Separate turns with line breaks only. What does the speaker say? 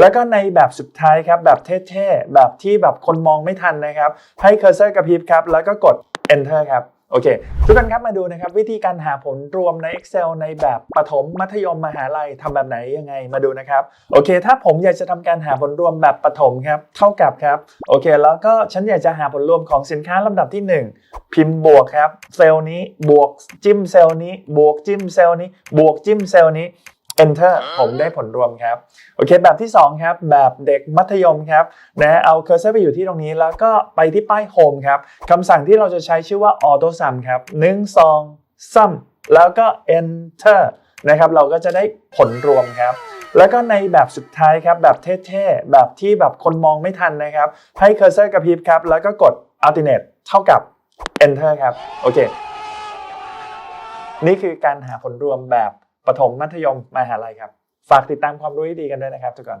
แล้วก็ในแบบสุดท้ายครับแบบเท่ๆ แบบที่แบบคนมองไม่ทันนะครับ ให้เคอร์เซอร์กระพริบครับ แล้วก็กด enter ครับโอเคทุกคนครับมาดูนะครับวิธีการหาผลรวมใน Excel ในแบบประถมมัธยมมหาลัยทำแบบไหนยังไงมาดูนะครับโอเค ถ้าผมอยากจะทำการหาผลรวมแบบประถมครับเท่ากับครับโอเค แล้วก็ฉันอยากจะหาผลรวมของสินค้าลำดับที่ 1 พิมพ์บวกครับเซลล์นี้บวกจิ้มเซลล์นี้บวกจิ้มเซลล์นี้บวกจิ้มเซลล์นี้ enter ผมได้ผลรวมครับโอเค แบบที่ 2 ครับ แบบเด็กมัธยมครับนะเอาเคอร์เซอร์ไปอยู่ที่ตรงนี้ แล้วก็ไปที่ป้าย home ครับคำสั่งที่เราจะใช้ชื่อว่า auto sum ครับ1 2 sum แล้วก็ enter นะครับเราก็จะได้ผลรวมครับ แล้วก็ในแบบสุดท้ายครับแบบเท่ๆ แบบที่แบบคนมองไม่ทันนะครับ ให้เคอร์เซอร์กระพริบครับ แล้วก็กด alternate เท่ากับ enter ครับ โอเค นี่คือการหาผลรวมแบบ ประถมมัธยมมหาลัยครับ ฝากติดตามความรู้ดีกันด้วยนะครับทุกคน